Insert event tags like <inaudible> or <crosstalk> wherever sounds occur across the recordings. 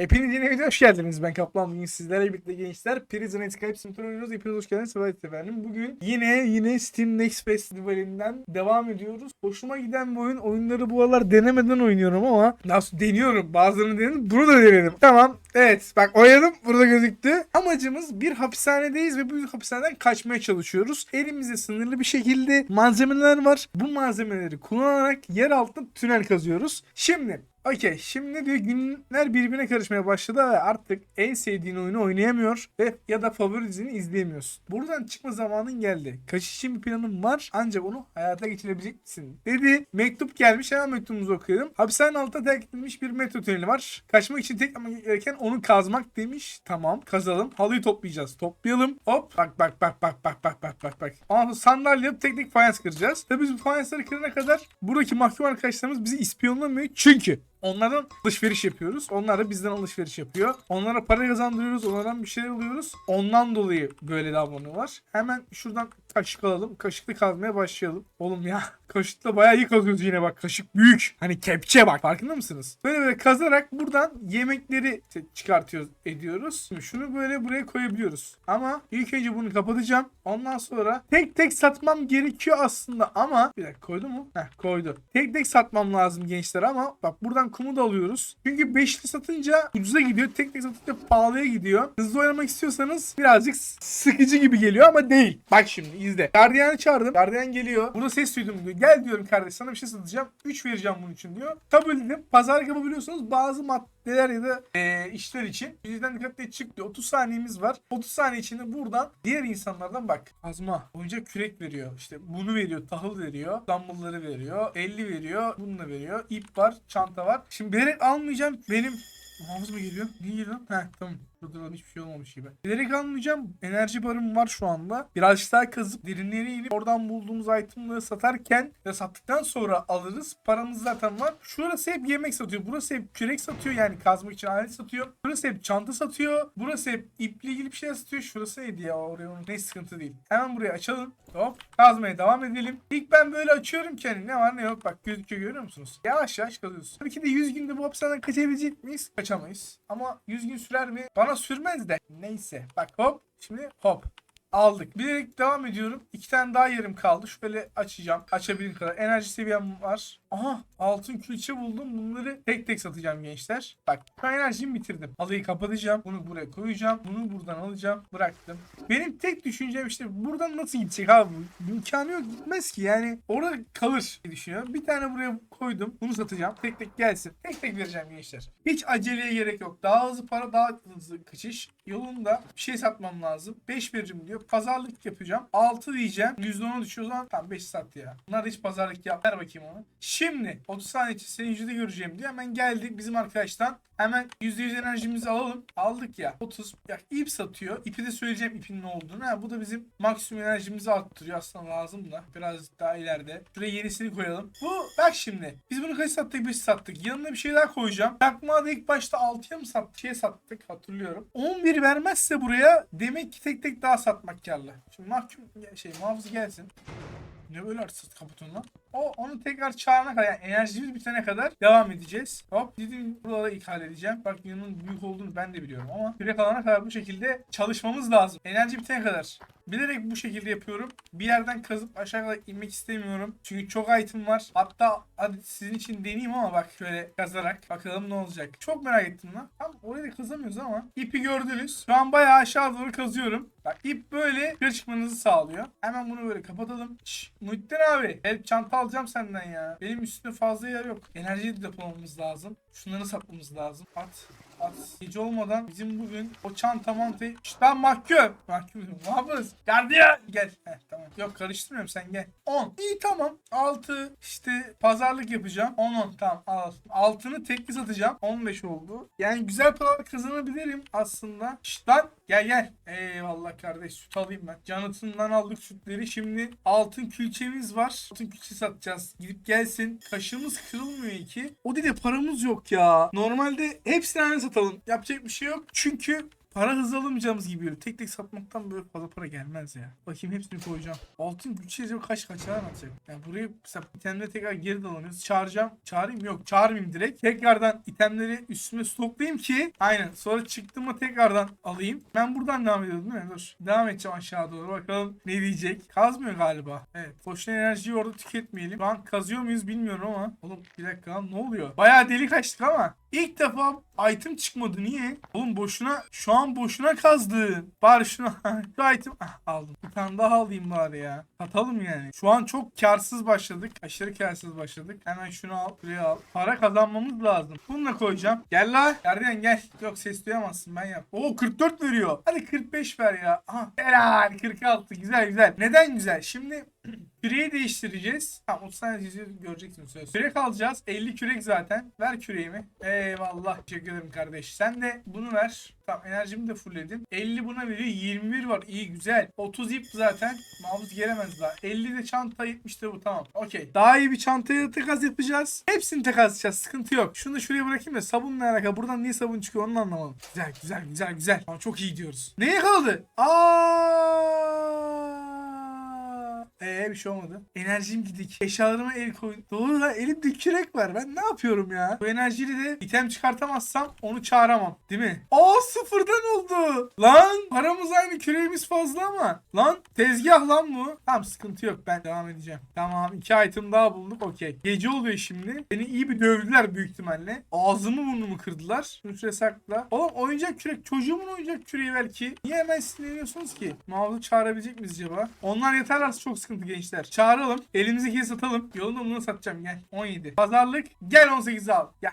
Hepiniz yeni videoya hoş geldiniz. Ben Kaplan bugün sizlerle birlikte gençler Prison Escape Simulator oynuyoruz. Hepiniz hoş geldiniz. Sefa efendim. Bugün yine yine Steam Next Festivali'nden devam ediyoruz. Hoşuma giden bir oyun. Oyunları bu aralar denemeden oynuyorum ama nasıl deniyorum. Bazılarını denedim. Bunu da denedim. Tamam. Evet. Bak oynadım. Burada gözüktü. Amacımız bir hapishanedeyiz ve bu hapishaneden kaçmaya çalışıyoruz. Elimizde sınırlı bir şekilde malzemeler var. Bu malzemeleri kullanarak yer altında tünel kazıyoruz. Şimdi Okey şimdi diyor günler birbirine karışmaya başladı ve artık en sevdiğin oyunu oynayamıyor ve ya da favori dizini izleyemiyorsun. Buradan çıkma zamanın geldi. Kaçış için bir planım var ancak onu hayata geçirebilecek misin? Dedi. Mektup gelmiş hemen mektubumuzu okuyalım. Hapishanenin altında terk edilmiş bir metro tüneli var. Kaçmak için tek gereken onu kazmak demiş. Tamam kazalım. Halıyı toplayacağız. Toplayalım. Hop bak bak bak bak bak bak bak bak bak. Sonra sandalye tek tek fayans kıracağız. Tabii biz bu fayansları kırana kadar buradaki mahkum arkadaşlarımız bizi ispiyonlamıyor. Çünkü Onlardan alışveriş yapıyoruz. Onlar da bizden alışveriş yapıyor. Onlara para kazandırıyoruz. Onlardan bir şeyler alıyoruz. Ondan dolayı böyle davranıyorlar. Hemen şuradan kaşık alalım. Kaşıklı kazmaya başlayalım. Oğlum ya kaşıkla bayağı iyi kazıyoruz yine bak. Kaşık büyük. Hani kepçe bak. Farkında mısınız? Böyle böyle kazarak buradan yemekleri çıkartıyoruz, ediyoruz. Şimdi şunu böyle buraya koyabiliyoruz. Ama ilk önce bunu kapatacağım. Ondan sonra tek tek satmam gerekiyor aslında ama bir dakika koydu mu? Heh koydu. Tek tek satmam lazım gençler ama bak buradan kumu da alıyoruz. Çünkü beşli satınca ucuza gidiyor. Tek tek satınca pahalıya gidiyor. Hızlı oynamak istiyorsanız birazcık sıkıcı gibi geliyor ama değil. Bak şimdi izle. Gardiyanı çağırdım. Gardiyan geliyor. Burada ses duydum. Gel diyorum kardeş sana bir şey satacağım. 3 vereceğim bunun için diyor. Kabul dedim. Pazarlık yapabiliyorsunuz. Bazı maddeler ya da e, işler için. Bizden dikkatli çık diyor. 30 saniyemiz var. 30 saniye içinde buradan diğer insanlardan bak. Azma. Oyuncak kürek veriyor. İşte bunu veriyor. Tahıl veriyor. Dumbbellları veriyor. 50 veriyor. Bunu da veriyor. İp var. Çanta var. Şimdi bilerek almayacağım. Benim Muhafız mı geliyor? Niye geliyor? Heh tamam. Burada hiçbir şey olmamış gibi. Bilerek almayacağım. Enerji barım var şu anda. Birazcık daha kazıp derinlere inip oradan bulduğumuz itemları satarken ve sattıktan sonra alırız. Paramız zaten var. Şurası hep yemek satıyor. Burası hep kürek satıyor. Yani kazmak için alet satıyor. Burası hep çanta satıyor. Burası hep iple ilgili bir şey satıyor. Şurası neydi ya? Oraya onun ne sıkıntı değil. Hemen burayı açalım. Hop. Kazmaya devam edelim. İlk ben böyle açıyorum ki hani ne var ne yok. Bak gözüküyor görüyor musunuz? Yavaş yavaş kazıyoruz. Tabii ki de 100 günde bu hapishaneden kaçabilecek miyiz? Kaçamayız. Ama 100 gün sürer mi? Bana sürmez de. Neyse. Bak hop. Şimdi hop. Aldık. Bilerek devam ediyorum. İki tane daha yerim kaldı. Şöyle açacağım. Açabildiğim kadar. Enerji seviyem var. Aha altın külçe buldum. Bunları tek tek satacağım gençler. Bak ben enerjimi bitirdim. Halıyı kapatacağım. Bunu buraya koyacağım. Bunu buradan alacağım. Bıraktım. Benim tek düşüncem işte buradan nasıl gidecek abi? İmkanı yok gitmez ki yani. Orada kalır diye düşünüyorum. Bir tane buraya koydum. Bunu satacağım. Tek tek gelsin. Tek tek vereceğim gençler. Hiç aceleye gerek yok. Daha hızlı para daha hızlı kaçış. Yolunda bir şey satmam lazım. 5 veririm diyor. Pazarlık yapacağım. 6 diyeceğim. %10'a düşüyor o zaman. Tamam 5 sat ya. Bunlar hiç pazarlık yap. Ver bakayım onu. Şimdi 30 saniye için senin yüzde göreceğim diye hemen geldik bizim arkadaştan. Hemen %100 enerjimizi alalım. Aldık ya. 30. Ya ip satıyor. İpi de söyleyeceğim ipin ne olduğunu. Ha, bu da bizim maksimum enerjimizi arttırıyor. Aslında lazım da. Biraz daha ileride. Şuraya yenisini koyalım. Bu bak şimdi. Biz bunu kaç sattık? 5 sattık. Yanına bir şey daha koyacağım. Çakmağı da ilk başta 6'ya mı sattık? Şey sattık hatırlıyorum. 11 vermezse buraya demek ki tek tek daha satmak karlı. Şimdi mahkum şey muhafız gelsin. Ne böyle arsız kaputun lan? O onu tekrar çağırana kadar yani enerjimiz bitene kadar devam edeceğiz. Hop dedim buralara ilk halledeceğim. Bak yanının büyük olduğunu ben de biliyorum ama süre kalana kadar bu şekilde çalışmamız lazım. Enerji bitene kadar. Bilerek bu şekilde yapıyorum. Bir yerden kazıp aşağı kadar inmek istemiyorum. Çünkü çok item var. Hatta hadi sizin için deneyeyim ama bak şöyle kazarak bakalım ne olacak. Çok merak ettim lan. Tam oraya da kazamıyoruz ama ipi gördünüz. Şu an bayağı aşağı doğru kazıyorum. Bak ip böyle çıkmanızı sağlıyor. Hemen bunu böyle kapatalım. Şşş Muhittin abi. Help çanta alacağım senden ya. Benim üstümde fazla yer yok. Enerjiyi de depolamamız lazım. Şunları satmamız lazım. At. Gece olmadan bizim bugün o çanta mantayı... Şşt ben mahkum. Mahkum diyorum. Muhafız. Gardiyan. Gel. Heh tamam. Yok karıştırmıyorum sen gel. 10. İyi tamam. 6. işte pazarlık yapacağım. 10 10 tamam al. Altını tekli satacağım. 15 oldu. Yani güzel paralar kazanabilirim aslında. Şşt lan. Gel gel. Eyvallah kardeş süt alayım ben. Canıtından aldık sütleri. Şimdi altın külçemiz var. Altın külçe satacağız. Gidip gelsin. Kaşığımız kırılmıyor ki. O dedi paramız yok ya. Normalde hepsini aynı satalım. Yapacak bir şey yok. Çünkü para hızlı alamayacağımız gibi. Tek tek satmaktan böyle fazla para gelmez ya. Bakayım hepsini koyacağım. Altın güç yazıyor kaç kaç tane atacak. Yani buraya mesela itemleri tekrar geri de alamıyoruz. Çağıracağım. Çağırayım yok çağırmayayım direkt. Tekrardan itemleri üstüme stoklayayım ki aynen sonra çıktığımda tekrardan alayım. Ben buradan devam ediyordum değil mi? Dur. Devam edeceğim aşağı doğru. Bakalım ne diyecek. Kazmıyor galiba. Evet. Boşuna enerjiyi orada tüketmeyelim. Şu an kazıyor muyuz bilmiyorum ama. Oğlum bir dakika lan ne oluyor? Bayağı delik açtık ama ilk defa item çıkmadı. Niye? Oğlum boşuna şu an boşuna kazdı. Bari şunu <laughs> şu item ah, aldım. Bir tane daha alayım bari ya. Satalım yani. Şu an çok karsız başladık. Aşırı karsız başladık. Hemen şunu al. Buraya al. Para kazanmamız lazım. Bunu da koyacağım. Gel la. Gardiyan gel. Yok ses duyamazsın ben yap. Oo 44 veriyor. Hadi 45 ver ya. Aha. Helal 46. Güzel güzel. Neden güzel? Şimdi <clears throat> Küreği değiştireceğiz. Tamam 30 tane yüzü göreceksin söz. Kürek alacağız. 50 kürek zaten. Ver küreğimi. Eyvallah. Teşekkür ederim kardeş. Sen de bunu ver. Tamam enerjimi de fullledim. 50 buna veriyor. 21 var. İyi güzel. 30 ip zaten. Mavuz gelemez daha. 50 de çanta 70 de bu tamam. Okey. Daha iyi bir çantaya takas yapacağız. Hepsini takas yapacağız. Sıkıntı yok. Şunu şuraya bırakayım da sabunla alakalı. Buradan niye sabun çıkıyor onu anlamadım. Güzel güzel güzel güzel. Tamam, çok iyi diyoruz. Neye kaldı? Aa! Ee bir şey olmadı. Enerjim gidik. Eşyalarıma el koy. Doğru lan elimde kürek var. Ben ne yapıyorum ya? Bu enerjiyle de item çıkartamazsam onu çağıramam. Değil mi? Aa sıfırdan oldu. Lan paramız aynı küreğimiz fazla ama. Lan tezgah lan bu. Tamam sıkıntı yok ben devam edeceğim. Tamam iki item daha bulduk okey. Gece oluyor şimdi. Beni iyi bir dövdüler büyük ihtimalle. Ağzımı burnumu kırdılar. Şunu sakla. Oğlum oyuncak kürek çocuğumun oyuncak küreği belki. Niye hemen sinirleniyorsunuz ki? Mağlubu çağırabilecek miyiz acaba? Onlar yeterlerse çok sıkıntı gençler. Çağıralım. Elimizdeki satalım. Yolunda bunu satacağım gel. 17. Pazarlık. Gel 18 al. <laughs> Ya.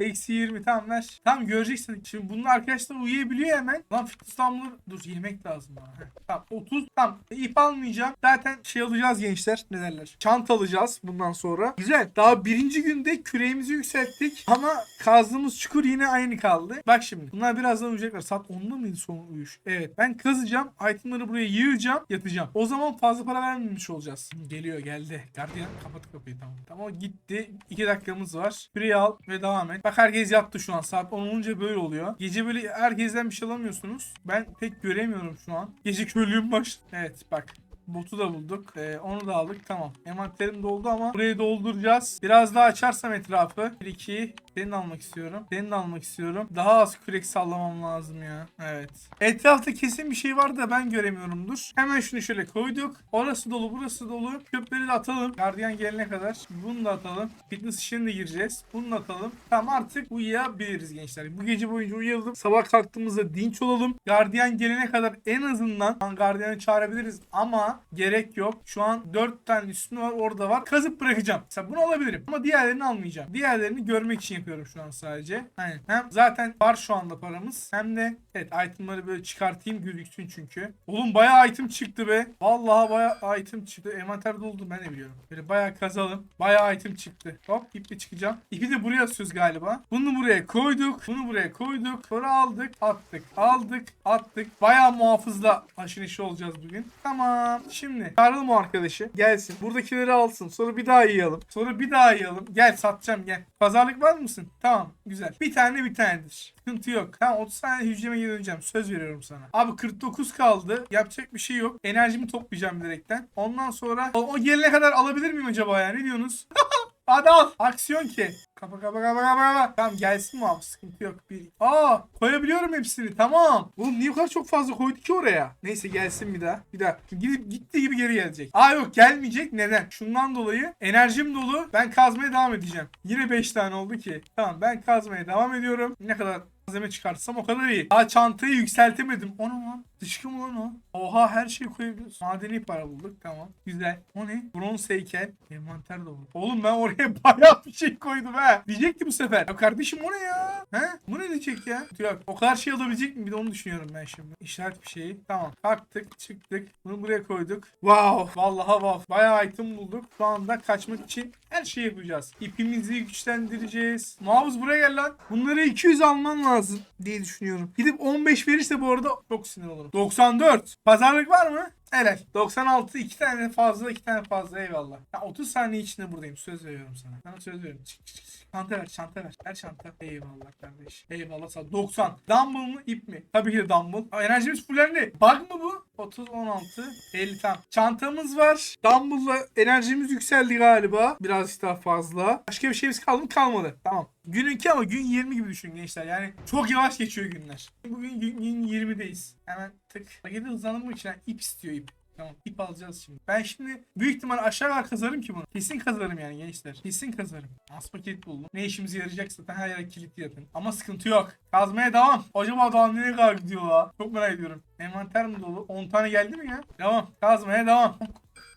Eksi 20 tamam ver. Tamam göreceksin. Şimdi bunun arkadaşlar uyuyabiliyor hemen. Lan damlı. Dur yemek lazım bana. Heh, Tamam 30. Tamam E, ip almayacağım. Zaten şey alacağız gençler. Ne derler? Çanta alacağız bundan sonra. Güzel. Daha birinci günde küreğimizi yükselttik. Ama kazdığımız çukur yine aynı kaldı. Bak şimdi. Bunlar birazdan uyuyacaklar. Saat 10'da mıydı son uyuş? Evet. Ben kazacağım. Itemları buraya yığacağım. Yatacağım. O zaman fazla para vermemiş olacağız. Geliyor geldi. Gardiyan kapat kapıyı tamam. Tamam gitti. 2 dakikamız var. Küreği al ve devam et. Bak herkes yattı şu an. Saat 10 olunca böyle oluyor. Gece böyle herkesten bir şey alamıyorsunuz. Ben pek göremiyorum şu an. Gece körlüğüm başladı. Evet bak. Botu da bulduk. Ee, onu da aldık. Tamam. Envanterim doldu ama burayı dolduracağız. Biraz daha açarsam etrafı. 1 2 Seni de almak istiyorum. Seni de almak istiyorum. Daha az kürek sallamam lazım ya. Evet. Etrafta kesin bir şey var da ben göremiyorumdur. Hemen şunu şöyle koyduk. Orası dolu, burası dolu. Çöpleri de atalım. Gardiyan gelene kadar. Bunu da atalım. Fitness işine de gireceğiz. Bunu da atalım. Tamam artık uyuyabiliriz gençler. Bu gece boyunca uyuyalım. Sabah kalktığımızda dinç olalım. Gardiyan gelene kadar en azından gardiyanı çağırabiliriz ama gerek yok. Şu an 4 tane üstünü var orada var. Kazıp bırakacağım. Mesela bunu alabilirim ama diğerlerini almayacağım. Diğerlerini görmek için yapıyorum şu an sadece. Aynen. Hem zaten var şu anda paramız hem de evet itemları böyle çıkartayım gözüksün çünkü. Oğlum bayağı item çıktı be. Vallahi bayağı item çıktı. Envanter doldu ben de biliyorum. Böyle bayağı kazalım. Bayağı item çıktı. Hop iple çıkacağım. İpi de buraya asıyoruz galiba. Bunu buraya koyduk. Bunu buraya koyduk. Sonra aldık. Attık. Aldık. Attık. Bayağı muhafızla haşır neşir olacağız bugün. Tamam. Şimdi çağıralım o arkadaşı. Gelsin. Buradakileri alsın. Sonra bir daha yiyalım. Sonra bir daha yiyalım. Gel satacağım gel. Pazarlık var mısın? Tamam. Güzel. Bir tane bir tanedir. Sıkıntı yok. Tamam 30 tane hücreme geri döneceğim. Söz veriyorum sana. Abi 49 kaldı. Yapacak bir şey yok. Enerjimi toplayacağım direkten. Ondan sonra o, o gelene kadar alabilir miyim acaba ya? Ne diyorsunuz? <laughs> Hadi al. Aksiyon ki. Kapa kapa kapa kapa kapa. Tamam gelsin mi abi? Sıkıntı yok. Bir. Aa koyabiliyorum hepsini. Tamam. Oğlum niye bu kadar çok fazla koydu ki oraya? Neyse gelsin bir daha. Bir daha. Gidip gitti gibi geri gelecek. Aa yok gelmeyecek. Neden? Şundan dolayı enerjim dolu. Ben kazmaya devam edeceğim. Yine 5 tane oldu ki. Tamam ben kazmaya devam ediyorum. Ne kadar malzeme çıkartsam o kadar iyi. Daha çantayı yükseltemedim. O ne lan? Dışkı mı lan o? Oha her şeyi koyabiliyoruz. Madeni para bulduk. Tamam. Güzel. O ne? Bronz heykel. Envanter dolu. Oğlum ben oraya <laughs> bayağı bir şey koydum ha. Diyecek ki bu sefer. Ya kardeşim o ne ya? He? Bu ne diyecek ya? Yok. O kadar şey alabilecek mi? Bir de onu düşünüyorum ben şimdi. İşaret bir şeyi. Tamam. Kalktık. Çıktık. Bunu buraya koyduk. Wow. Vallahi wow. Bayağı item bulduk. Şu anda kaçmak için her şeyi yapacağız. İpimizi güçlendireceğiz. Muhafız buraya gel lan. Bunları 200 alman lazım. diye düşünüyorum. Gidip 15 verirse bu arada çok sinir olurum. 94. Pazarlık var mı? Helal. 96 iki tane fazla iki tane fazla eyvallah. Ya 30 saniye içinde buradayım söz veriyorum sana. Sana söz veriyorum. Çık çık çık. Çanta ver çanta ver. Ver çanta. Eyvallah kardeş. Eyvallah sağ ol. 90. Dumbbell mı ip mi? Tabii ki de dumbbell. Aa, enerjimiz fullendi. Bug mı bu? 30 16 50 tam. Çantamız var. Dumbbell'la enerjimiz yükseldi galiba. Biraz daha fazla. Başka bir şeyimiz kaldı mı? Kalmadı. Tamam. Gününki ama gün 20 gibi düşünün gençler. Yani çok yavaş geçiyor günler. Bugün gün, gün 20'deyiz. Hemen tık. Paketi hızlandırmak için yani ip istiyor ip. Tamam ip alacağız şimdi. Ben şimdi büyük ihtimal aşağı kazarım ki bunu. Kesin kazarım yani gençler. Kesin kazarım. Az paket buldum. Ne işimize yarayacak zaten her yere kilitli yapın. Ama sıkıntı yok. Kazmaya devam. Acaba daha nereye kadar gidiyor la? Çok merak ediyorum. Envanter mi dolu? 10 tane geldi mi ya? Devam. Kazmaya devam.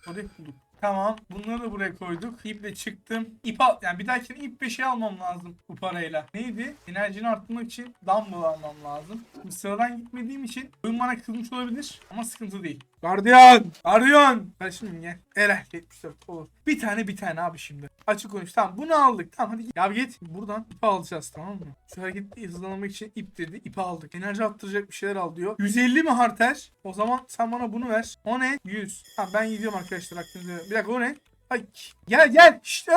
Hadi bulduk. Tamam. Bunları da buraya koyduk. İple çıktım. İp al. Yani bir dahakine ip bir şey almam lazım bu parayla. Neydi? Enerjini arttırmak için dumbbell almam lazım. Şimdi sıradan gitmediğim için oyun bana kızmış olabilir. Ama sıkıntı değil. Gardiyan! Gardiyan! Kardeşim gel. Ele 74 olur. Bir tane bir tane abi şimdi. Açık konuş. Tamam bunu aldık. Tamam hadi git. Ya git. Buradan ip alacağız tamam mı? Şu hareketi hızlanmak için ip dedi. İpi aldık. Enerji arttıracak bir şeyler al diyor. 150 mi harter? O zaman sen bana bunu ver. O ne? 100. Tamam ben gidiyorum arkadaşlar. Aklınızda. Bir dakika o ne? Ay gel gel. İşte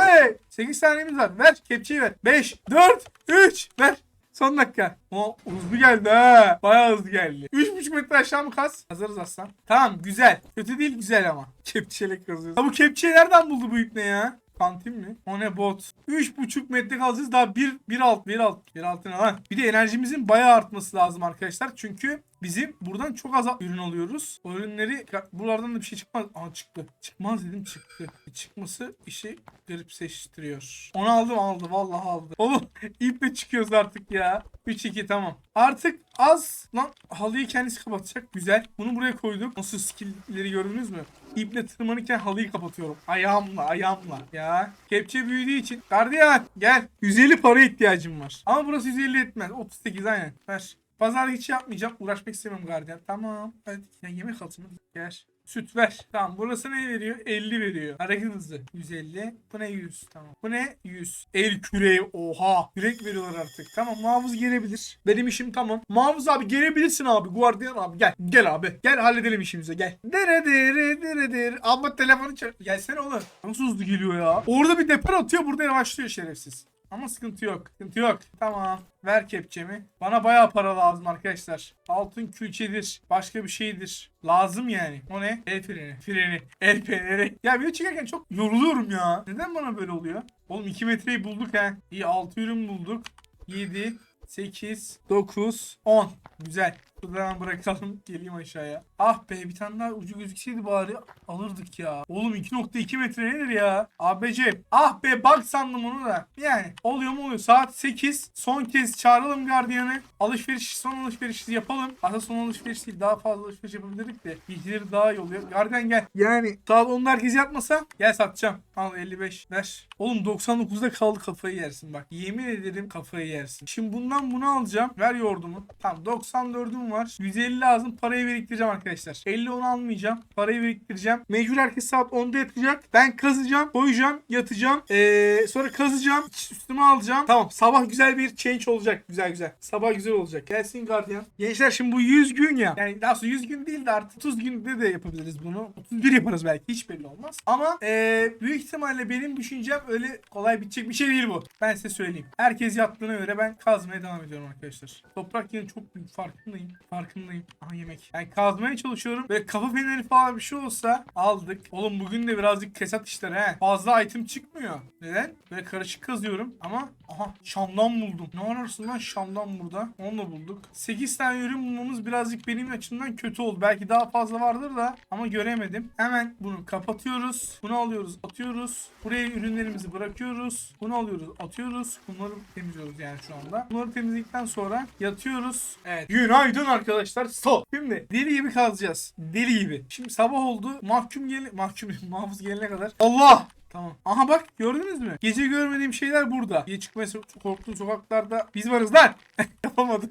8 saniyemiz var. Ver kepçeyi ver. 5 4 3 ver. Son dakika. O hızlı geldi ha. Bayağı hızlı geldi. 3,5 metre aşağı mı kaz? Hazırız aslan. Tamam güzel. Kötü değil güzel ama. <laughs> Kepçeyle kazıyoruz. Ha bu kepçeyi nereden buldu bu ipne ya? Kantin mi? O ne bot? 3,5 metre kalacağız daha 1 1 alt 1 alt 1 alt ne lan? Bir de enerjimizin bayağı artması lazım arkadaşlar. Çünkü bizim buradan çok az ürün alıyoruz. O ürünleri buralardan da bir şey çıkmaz. Aa çıktı. Çıkmaz dedim çıktı. Çıkması işi garipseştiriyor. Onu aldım aldı vallahi aldı. Oğlum <laughs> iple çıkıyoruz artık ya. 3-2 tamam. Artık az lan halıyı kendisi kapatacak. Güzel. Bunu buraya koyduk. Nasıl skillleri gördünüz mü? İple tırmanırken halıyı kapatıyorum. Ayağımla ayağımla. Ya. Kepçe büyüdüğü için. Gardiyan gel. 150 para ihtiyacım var. Ama burası 150 etmez. 38 aynen. Ver. Pazar hiç yapmayacağım. Uğraşmak istemiyorum gardiyan. Tamam. Hadi. Ya yemek altını. Gel. Süt ver. Tamam burası ne veriyor? 50 veriyor. Hareket hızı. 150. Bu ne 100? Tamam. Bu ne? 100. El küreği. Oha. Kürek veriyorlar artık. Tamam muhafız gelebilir. Benim işim tamam. Muhafız abi gelebilirsin abi. Guardian abi gel. Gel abi. Gel halledelim işimizi gel. Dere dere dere dere. Ama telefonu çal. Gelsene oğlum. Nasıl hızlı geliyor ya? Orada bir depar atıyor burada yavaşlıyor şerefsiz. Ama sıkıntı yok. Sıkıntı yok. Tamam. Ver kepçemi. Bana bayağı para lazım arkadaşlar. Altın külçedir. Başka bir şeydir. Lazım yani. O ne? El freni. Freni. El feneri. Ya video çekerken çok yoruluyorum ya. Neden bana böyle oluyor? Oğlum 2 metreyi bulduk ha. İyi 6 ürün bulduk. 7, 8, 9, 10. Güzel. Buradan bırakalım. Geleyim aşağıya. Ah be bir tane daha ucu gözükseydi bari alırdık ya. Oğlum 2.2 metre nedir ya? ABC. Ah be bak sandım onu da. Yani oluyor mu oluyor. Saat 8. Son kez çağıralım gardiyanı. Alışveriş son alışverişi yapalım. Aslında son alışveriş değil. Daha fazla alışveriş yapabilirdik de. Bilgileri daha iyi oluyor. Gardiyan gel. Yani saat 10'da herkes yatmasa gel satacağım. Al 55 ver. Oğlum 99'da kaldı kafayı yersin bak. Yemin ederim kafayı yersin. Şimdi bundan bunu alacağım. Ver yoğurdumu. Tamam 94'üm var. 150 lazım. Parayı biriktireceğim arkadaşlar. 50 onu almayacağım. Parayı biriktireceğim. Mecbur herkes saat 10'da yatacak. Ben kazacağım. Koyacağım. Yatacağım. Ee, sonra kazacağım. Üstüme alacağım. Tamam. Sabah güzel bir change olacak. Güzel güzel. Sabah güzel olacak. Gelsin gardiyan. Gençler şimdi bu 100 gün ya. Yani daha sonra 100 gün değil de artık 30 günde de yapabiliriz bunu. 31 yaparız belki. Hiç belli olmaz. Ama ee, büyük ihtimalle benim düşüncem öyle kolay bitecek bir şey değil bu. Ben size söyleyeyim. Herkes yattığına göre ben kazmaya devam ediyorum arkadaşlar. Toprak yine çok büyük farkındayım. Farkındayım. Aha yemek. Yani kazmaya çalışıyorum. Ve kafa feneri falan bir şey olsa aldık. Oğlum bugün de birazcık kesat işler he. Fazla item çıkmıyor. Neden? Böyle karışık kazıyorum. Ama aha Şam'dan buldum. Ne ararsın lan Şam'dan burada? Onu da bulduk. 8 tane ürün bulmamız birazcık benim açımdan kötü oldu. Belki daha fazla vardır da ama göremedim. Hemen bunu kapatıyoruz. Bunu alıyoruz atıyoruz. Buraya ürünlerimizi bırakıyoruz. Bunu alıyoruz atıyoruz. Bunları temizliyoruz yani şu anda. Bunları temizledikten sonra yatıyoruz. Evet. Günaydın arkadaşlar. Stop. Şimdi deli gibi kazacağız. Deli gibi. Şimdi sabah oldu. Mahkum gel mahkum <laughs> muhafız gelene kadar. Allah! Tamam. Aha bak gördünüz mü? Gece görmediğim şeyler burada. Gece çıkmaya so- korktuğum sokaklarda biz varız lan. <laughs> Yapamadım.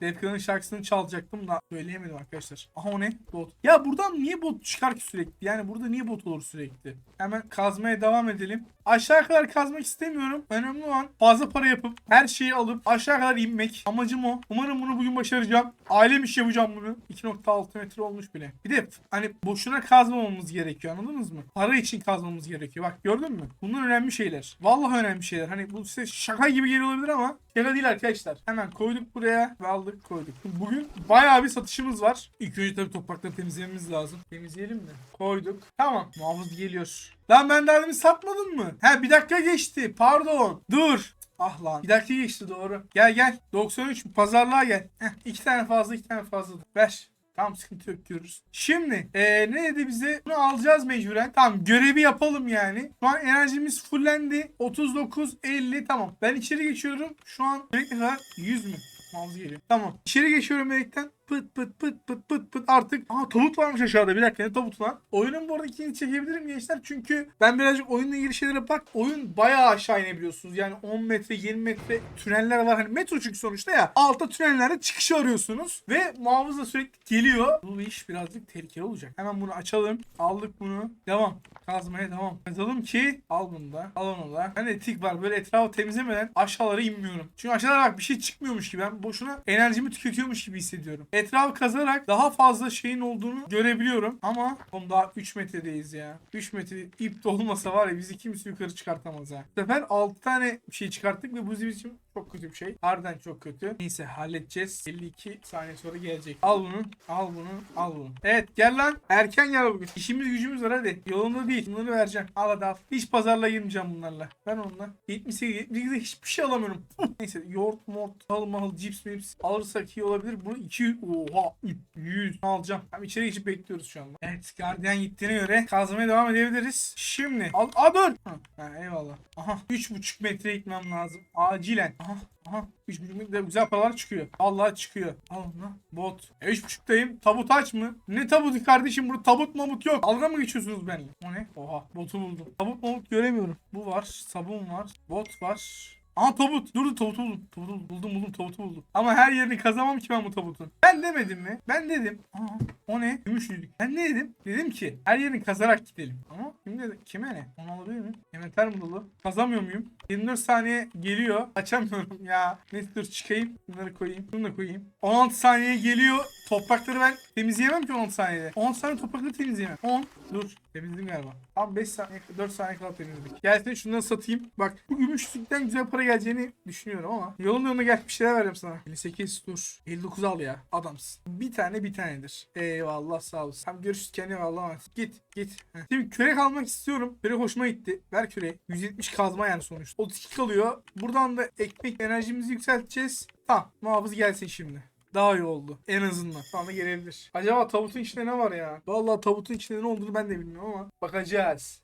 Defkan'ın şarkısını çalacaktım da söyleyemedim arkadaşlar. Aha o ne? Bot. Ya buradan niye bot çıkar ki sürekli? Yani burada niye bot olur sürekli? Hemen kazmaya devam edelim. Aşağı kadar kazmak istemiyorum. Önemli olan fazla para yapıp her şeyi alıp aşağı kadar inmek. Amacım o. Umarım bunu bugün başaracağım. Ailem iş yapacağım bunu. 2.6 metre olmuş bile. Bir de hani boşuna kazmamamız gerekiyor anladınız mı? Para için kazmamız gerekiyor. Bak gördün mü? Bunlar önemli şeyler. Vallahi önemli şeyler. Hani bu size şaka gibi geliyor olabilir ama şaka değil arkadaşlar. Hemen koyduk buraya ve aldık koyduk. Bugün bayağı bir satışımız var. İlk önce tabii toprakları temizlememiz lazım. Temizleyelim mi? Koyduk. Tamam. Muhafız geliyor. Lan ben demin satmadın mı? He bir dakika geçti. Pardon. Dur. Ah lan. Bir dakika geçti doğru. Gel gel. 93 pazarlığa gel. Heh, iki tane fazla iki tane fazla. Ver. Tamam sıkıntı yok görürüz. Şimdi ee, ne dedi bize? Bunu alacağız mecburen. Tamam görevi yapalım yani. Şu an enerjimiz fullendi. 39, 50 tamam. Ben içeri geçiyorum. Şu an ne kadar? 100 mü? Mağaza geliyor. Tamam. İçeri geçiyorum melekten. Pıt pıt pıt pıt pıt pıt artık. Aa tabut varmış aşağıda. Bir dakika ne tabut lan? Oyunun bu arada ikinci çekebilirim gençler. Çünkü ben birazcık oyunla ilgili şeylere bak. Oyun bayağı aşağı inebiliyorsunuz. Yani 10 metre 20 metre tüneller var. Hani metro çünkü sonuçta ya. Altta tünellerde çıkışı arıyorsunuz. Ve muhafız da sürekli geliyor. Bu iş birazcık tehlikeli olacak. Hemen bunu açalım. Aldık bunu. Devam. Kazmaya devam. Yazalım ki al bunu da. Al onu da. Ben de tik var. Böyle etrafı temizlemeden aşağılara inmiyorum. Çünkü aşağılara bak bir şey çıkmıyor gibi. Ben boşuna enerjimi tüketiyormuş gibi hissediyorum. Etrafı kazarak daha fazla şeyin olduğunu görebiliyorum. Ama oğlum daha 3 metredeyiz ya. 3 metre ip de olmasa var ya bizi kimse yukarı çıkartamaz ha. Bu sefer 6 tane şey çıkarttık ve bu bizim için çok kötü bir şey. Harbiden çok kötü. Neyse halledeceğiz. 52 saniye sonra gelecek. Al bunu. Al bunu. Al bunu. Evet gel lan. Erken gel bugün. İşimiz gücümüz var hadi. Yolunda değil. Bunları vereceğim. Al hadi al. Hiç pazarla girmeyeceğim bunlarla. Ben onunla. 78, 78'de hiçbir şey alamıyorum. <laughs> Neyse yoğurt mort, mahal mahal, cips mips alırsak iyi olabilir. Bunu 200, oha 100 alacağım. Tam içeri geçip bekliyoruz şu anda. Evet gardiyan gittiğine göre kazmaya devam edebiliriz. Şimdi. Al, a dur. Ha, eyvallah. Aha 3,5 metre gitmem lazım. Acilen. Aha Aha 3.5 metre güzel paralar çıkıyor. Allah çıkıyor. Al. Bot. E 3.5'tayım. Tabut aç mı? Ne tabutu kardeşim? Burada tabut mamut yok. Dalga mı geçiyorsunuz benimle? O ne? Oha botu buldum. Tabut mamut göremiyorum. Bu var. Sabun var. Bot var. Aa tabut. Dur dur tabutu buldum. Tabutu buldum. Buldum buldum tabutu buldum. Ama her yerini kazamam ki ben bu tabutun. Ben demedim mi? Ben dedim. Aa, o ne? Gümüş yüzük. Ben ne dedim? Dedim ki her yerini kazarak gidelim. Ama kim dedi? Kime ne? Onu alabilir miyim? Yemeter mi dolu? Kazamıyor muyum? 24 saniye geliyor. Açamıyorum ya. Neyse dur çıkayım. Bunları koyayım. Bunu da koyayım. 16 saniye geliyor. Toprakları ben temizleyemem ki 16 saniyede. 10 saniye toprakları temizleyemem. 10. Dur. Temizledim galiba. Tam 5 saniye, 4 saniye kadar temizledik. Gelsin şunları satayım. Bak bu gümüşlükten güzel para geleceğini düşünüyorum ama. Yolun yoluna gel bir şeyler vereceğim sana. 58 dur. 59 al ya. Adamsın. Bir tane bir tanedir. Eyvallah sağ olasın. Tamam görüşürüz kendine Allah'a. Git git. Heh. Şimdi kürek almak istiyorum. Kürek hoşuma gitti. Ver küreği. 170 kazma yani sonuçta. 32 kalıyor. Buradan da ekmek enerjimizi yükselteceğiz. Tamam muhafız gelsin şimdi. Daha iyi oldu. En azından. Şu anda gelebilir. Acaba tabutun içinde ne var ya? Vallahi tabutun içinde ne olduğunu ben de bilmiyorum ama bakacağız.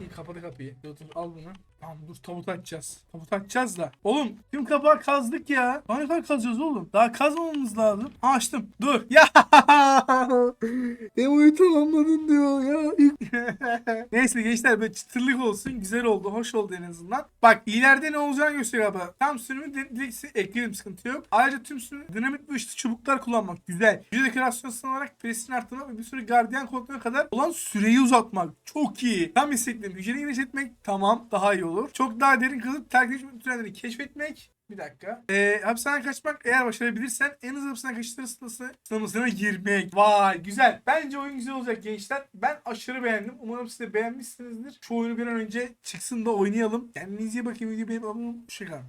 İyi kapadı kapıyı. Dur dur al bunu. Tamam dur tabut açacağız. Tabut açacağız da. Oğlum tüm kapağı kazdık ya. Daha ne kadar kazacağız oğlum? Daha kazmamamız lazım. Ha, açtım. Dur. Ya. <laughs> Demoyu tamamladın diyor ya. <laughs> Neyse gençler böyle çıtırlık olsun. Güzel oldu. Hoş oldu en azından. Bak ileride ne olacağını gösteriyor abi. Tam sürümü direkt ekledim sıkıntı yok. Ayrıca tüm sürümü dinamit ve ışıklı çubuklar kullanmak. Güzel. Yüzde dekorasyon sanarak presini arttırmak ve bir sürü gardiyan kontrolüne kadar olan süreyi uzatmak. Çok iyi. Tam isteklerim. Hücreni genişletmek tamam daha iyi olur. Çok daha derin kazıp terk edilmiş türleri keşfetmek. Bir dakika. Ee, hapishaneden kaçmak eğer başarabilirsen en hızlı hapishane kaçışları sınavı- sınavına girmek. Vay güzel. Bence oyun güzel olacak gençler. Ben aşırı beğendim. Umarım siz de beğenmişsinizdir. Şu oyunu bir an önce çıksın da oynayalım. Kendinize iyi bakın. Videoyu beğenip abone olun.